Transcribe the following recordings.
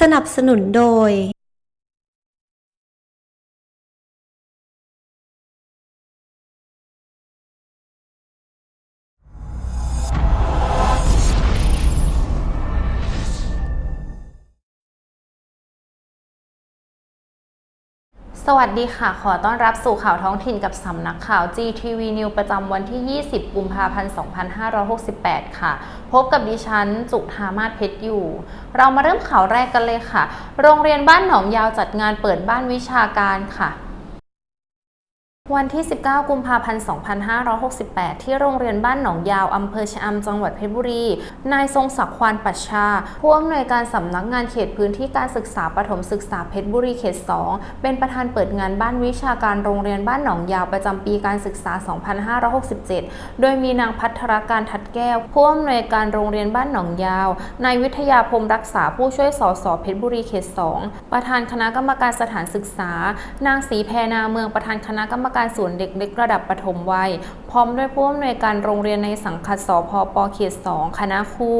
สนับสนุนโดย สวัสดีค่ะ ขอต้อนรับสู่ข่าวท้องถิ่นกับสำนักข่าว GTV News ประจำวันที่ 20 กุมภาพันธ์ 2568 ค่ะ พบกับดิฉัน จุธามาศเพชรอยู่ เรามาเริ่มข่าวแรกกันเลยค่ะ โรงเรียนบ้านหนองยาวจัดงานเปิดบ้านวิชาการค่ะ วันที่ 19 กุมภาพันธ์ 2568 ที่โรงเรียนบ้านหนองยาว อำเภอชะอำ จังหวัดเพชรบุรี นายทรงศักดิ์ควานปัชชา ผู้อำนวยการสำนักงานเขตพื้นที่การศึกษาประถมศึกษาเพชรบุรีเขต 2 เป็นประธานเปิดงานบ้านวิชาการโรงเรียนบ้านหนองยาวประจำปีการศึกษา 2567 โดยมีนางพัทรการทัดแก้ว ผู้อำนวยการโรงเรียนบ้านหนองยาว นายวิทยาพรมรักษาผู้ช่วยสสเพชรบุรีเขต 2 ประธานคณะกรรมการสถานศึกษา นางศรีแพนาเมืองประธานคณะกรรมการศูนย์เด็กเล็กระดับปฐมวัยพร้อมด้วยผู้อำนวยการโรงเรียนในสังกัดสพปเขต2คณะครู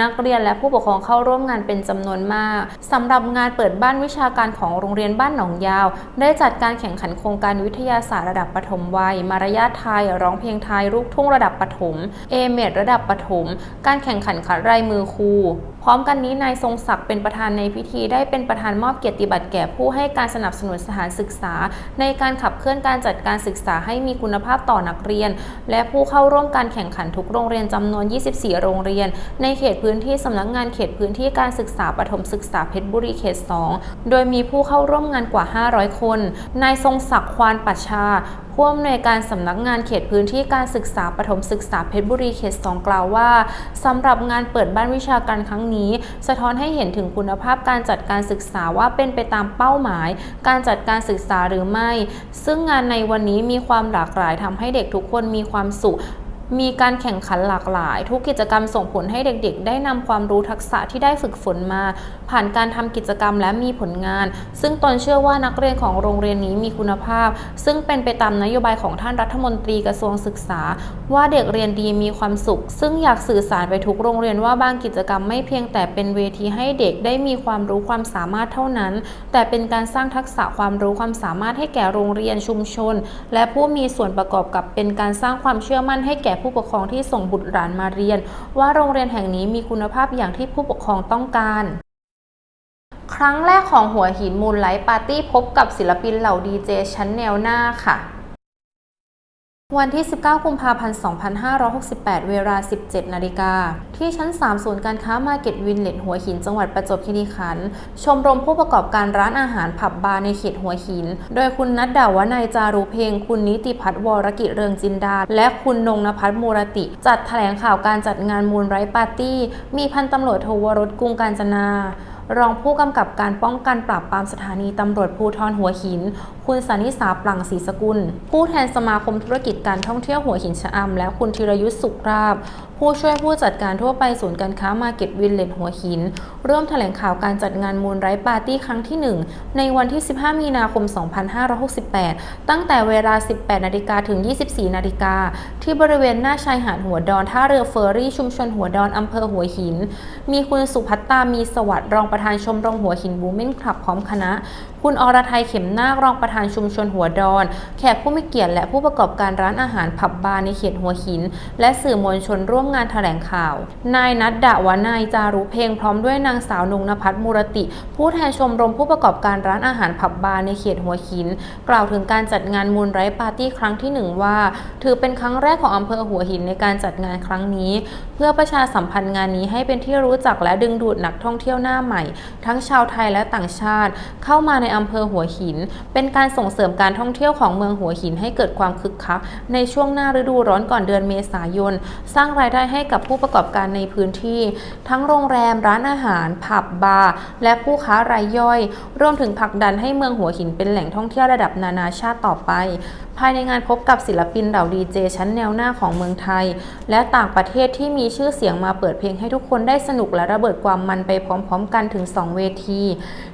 นักเรียนและผู้ปกครองเข้าร่วมงานเป็นจำนวนมากสำหรับงานเปิดบ้านวิชาการของโรงเรียนบ้านหนองยาว ได้จัดการแข่งขันโครงการวิทยาศาสตร์ระดับประถมวัย มารยาทไทย ร้องเพลงไทยลูกทุ่งระดับประถมเอเมดระดับประถมการแข่งขันขัดลายมือครูพร้อมกันนี้นายทรงศักดิ์เป็นประธานในพิธีได้เป็นประธานมอบเกียรติบัตรแก่ผู้ให้การสนับสนุนสถานศึกษา ในการขับเคลื่อนการจัดการศึกษาให้มีคุณภาพต่อนักเรียนและผู้เข้าร่วมการแข่งขันทุกโรงเรียนจำนวน 24 โรงเรียน ในเขตพื้นที่สำนักงานเขตพื้นที่การศึกษาปฐมศึกษาเพชรบุรีเขต 2 โดยมีผู้เข้าร่วมงานกว่า 500 คน นายทรงศักดิ์ควานปัชชา ผู้อำนวยการสำนักงานเขตพื้นที่การศึกษาปฐมศึกษาเพชรบุรีเขต 2 กล่าวว่าสำหรับงานเปิดบ้านวิชาการครั้งนี้ สะท้อนให้เห็นถึงคุณภาพการจัดการศึกษาว่าเป็นไปตามเป้าหมาย การจัดการศึกษาหรือไม่ ซึ่งงานในวันนี้มีความหลากหลายทำให้เด็กทุกคนมีความสุข มีการแข่งขันหลากหลาย ทุกกิจกรรมส่งผลให้เด็กๆ ได้นำความรู้ทักษะที่ได้ฝึกฝนมา ผ่านการทำกิจกรรมและมีผลงาน ซึ่งตนเชื่อว่านักเรียนของโรงเรียนนี้มีคุณภาพ ซึ่งเป็นไปตามนโยบายของท่านรัฐมนตรีกระทรวงศึกษา ว่าเด็กเรียนดีมีความสุข ซึ่งอยากสื่อสารไปทุกโรงเรียนว่าบางกิจกรรมไม่เพียงแต่เป็นเวทีให้เด็กได้มีความรู้ความสามารถเท่านั้น แต่เป็นการสร้างทักษะความรู้ความสามารถให้แก่โรงเรียนชุมชน และผู้มีส่วนประกอบกับเป็นการสร้างความเชื่อมั่นให้แก่ผู้ปกครองที่ส่งบุตรหลานมาเรียน ว่าโรงเรียนแห่งนี้มีคุณภาพอย่างที่ผู้ปกครองต้องการครั้งแรกของหัวหินมูลไลท์ปาร์ตี้พบกับศิลปินเหล่าดีเจชั้นแนวหน้าค่ะ วันที่ 19 กุมภาพันธ์ 2568 เวลา 17 นาฬิกา ที่ชั้น 3 ศูนย์การค้ามาเก็ตวินเลตหัวหิน จังหวัดประจวบคีรีขันธ์ ชมรมผู้ประกอบการร้านอาหารผับบาร์ในเขตหัวหิน โดยคุณนัดดาวนายจารุเพงคุณนิติพัฒน์วรกิจเรืองจินดา และคุณนงนภัทรมูรติ จัดแถลงข่าวการจัดงานมูลไรปาร์ตี้ มีพันตำรวจโทวรสกุงการจนา รองผู้กำกับการป้องกันปราบปรามสถานีตำรวจภูธรหัวหิน คุณสานิสาปลังศรีสกุล ผู้แทนสมาคมธุรกิจการท่องเที่ยวหัวหินชะอำและคุณธีรยุทธสุขราบ ผู้ช่วยผู้จัดการทั่วไปศูนย์การค้ามาเก็ตวินเลตหัวหิน ร่วมแถลงข่าวการจัดงานมูลไรปาร์ตี้ครั้งที่ 1 ในวันที่ 15 มีนาคม 2568 ตั้งแต่เวลา 18 นาฬิกาถึง 24 นาฬิกาที่บริเวณหน้าชายหาดหัวดอนท่าเรือเฟอร์รี่ชุมชนหัวดอนอำเภอหัวหิน มีคุณสุพัตตามีสวัสดิ์รองประธานชมรมหัวหินบูเมนคลับพร้อมคณะ คุณอรไทยเข็มนาครองประธานชุมชนหัวดอน แขกผู้มีเกียรติและผู้ประกอบการร้านอาหารผับบาร์ในเขตหัวหิน และสื่อมวลชนร่วมงานแถลงข่าว นายนัดดาวานายจารุเพงพร้อมด้วยนางสาวนงนภัทรมูรติ ผู้แทนชมรมผู้ประกอบการร้านอาหารผับบาร์ในเขตหัวหิน กล่าวถึงการจัดงานมูลไรปาร์ตี้ครั้งที่หนึ่งว่า ถือเป็นครั้งแรกของอำเภอหัวหินในการจัดงานครั้งนี้ เพื่อประชาสัมพันธ์งานนี้ให้เป็นที่รู้จักและดึงดูดนักท่องเที่ยวหน้าใหม่ทั้งชาวไทยและต่างชาติ เข้ามาในอำเภอหัวหิน เป็นการส่งเสริมการท่องเที่ยวของเมืองหัวหินให้เกิดความคึกคัก ในช่วงหน้าฤดูร้อนก่อนเดือนเมษายน สร้างรายได้ให้กับผู้ประกอบการในพื้นที่ ทั้งโรงแรมร้านอาหาร ผับบาร์และผู้ค้ารายย่อย รวมถึงผลักดันให้เมืองหัวหินเป็นแหล่งท่องเที่ยวระดับนานาชาติต่อไป ภายในงานพบกับศิลปินเหล่าดีเจชั้นแนวหน้าของเมืองไทย และต่างประเทศที่มีชื่อเสียงมาเปิดเพลงให้ทุกคนได้สนุกและระเบิดความมันไปพร้อมๆ กันถึง 2 เวที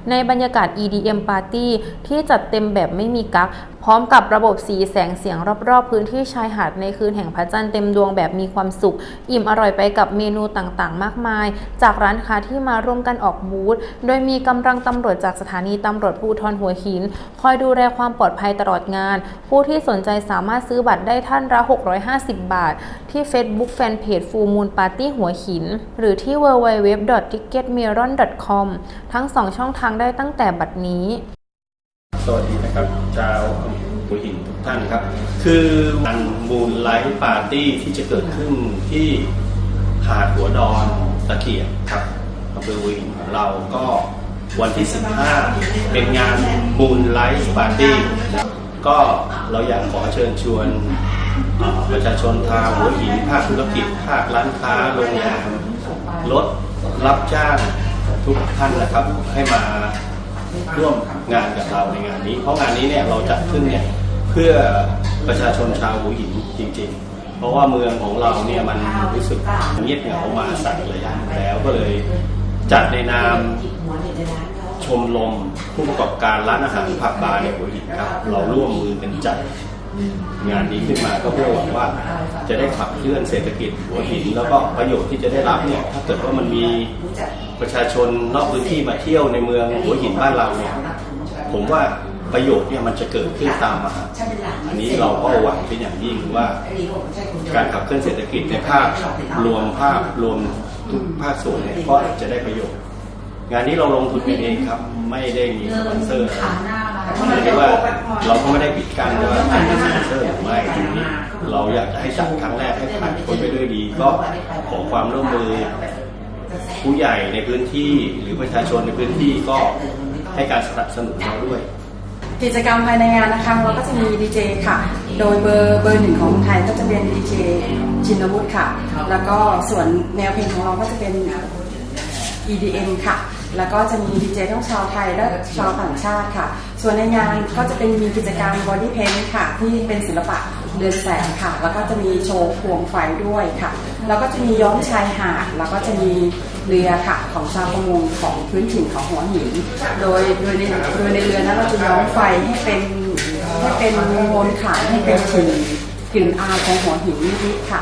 ในบรรยากาศ EDM Party ที่จัดเต็มแบบไม่มีกั๊กพร้อมกับระบบสีแสงเสียงรอบๆ พื้นที่ชายหาดในคืนแห่งพระจันทร์เต็มดวงแบบมีความสุข อิ่มอร่อยไปกับเมนูต่างๆ มากมาย จากร้านค้าที่มาร่วมกันออกบูธโดยมีกำลังตำรวจจากสถานีตำรวจภูธรหัวหิน คอยดูแลความปลอดภัยตลอดงาน ผู้ที่สนใจสามารถซื้อบัตรได้ท่านละ 650 บาท ที่ Facebook Fanpage Full Moon Party หัวหิน หรือที่ www.ticketmeron.com ทั้ง 2 ช่องทางได้ตั้งแต่บัดนี้ สวัสดีนะครับชาวหัวหินทุกท่านครับ คืองานมูลไลท์ปาร์ตี้ที่จะเกิดขึ้นที่หาดหัวดอนตะเกียบครับอำเภอหัวหินของเราก็วันที่ 15 เป็นงานมูลไลท์ปาร์ตี้ก็เราอยากขอเชิญชวนประชาชนทางหัวหินภาคธุรกิจภาคร้านค้าโรงแรมรถรับจ้างทุกท่านนะครับให้มา ร่วมงานกับเราในงานนี้ เพราะงานนี้เนี่ยเราจัดขึ้นเนี่ยเพื่อประชาชนชาวหัวหินจริง ๆ เพราะว่าเมืองของเราเนี่ยมันรู้สึกเงียบเหงามาสักระยะหนึ่งแล้วก็เลยจัดในนามชมรมผู้ประกอบการร้านอาหารผับบาร์ในหัวหินครับ เราร่วมมือกันจัด งานนี้ขึ้นมาก็เพื่อหวังว่าจะได้ขับเคลื่อนเศรษฐกิจหัวหิน แล้วก็ประโยชน์ที่จะได้รับเนี่ยถ้าเกิดว่ามันมีประชาชนนอกพื้นที่มาเที่ยวในเมืองหัวหินบ้านเราเนี่ยผมว่าประโยชน์เนี่ยมันจะเกิดขึ้นตามมาอันนี้เราก็หวังเป็นอย่างยิ่งว่า การขับเคลื่อนเศรษฐกิจในภาครวมภาพรวมทุกภาคส่วนเนี่ยก็จะได้ประโยชน์ งานนี้เราลงทุนเองครับ ไม่ได้มีสปอนเซอร์ ว่าเราก็ไม่ได้ปิดกั้นว่าจะมีสปอนเซอร์หรือไม่ทีนี้เราอยากจะให้จัดครั้งแรกให้ผ่านพ้นไปด้วยดี ก็ขอความร่วมมือผู้ใหญ่ในพื้นที่หรือประชาชนในพื้นที่ก็ให้การสนับสนุนเราด้วย กิจกรรมภายในงานนะคะเราก็จะมีดีเจค่ะ โดยเบอร์เบอร์หนึ่งของไทยก็จะเป็นดีเจชินวุฒิค่ะ แล้วก็ส่วนแนวเพลงของเราก็จะเป็น EDM ค่ะ แล้วก็จะมีดีเจทั้งชาวไทยและชาวต่างชาติค่ะ ส่วนในงานก็จะเป็นมีกิจกรรม Body Paint ค่ะ ที่เป็นศิลปะเรือนแสงค่ะ แล้วก็จะมีโชว์ควงไฟด้วยค่ะ แล้วก็จะมีย้อมชายหาด แล้วก็จะมีเรือค่ะของชาวประมงของพื้นถิ่นของหัวหิน โดยโดยในโดยในเรือนั้นเราจะย้อมไฟให้เป็นให้เป็นมนต์ขายให้เป็นกลิ่นกลิ่นอายของหัวหินนิดๆค่ะ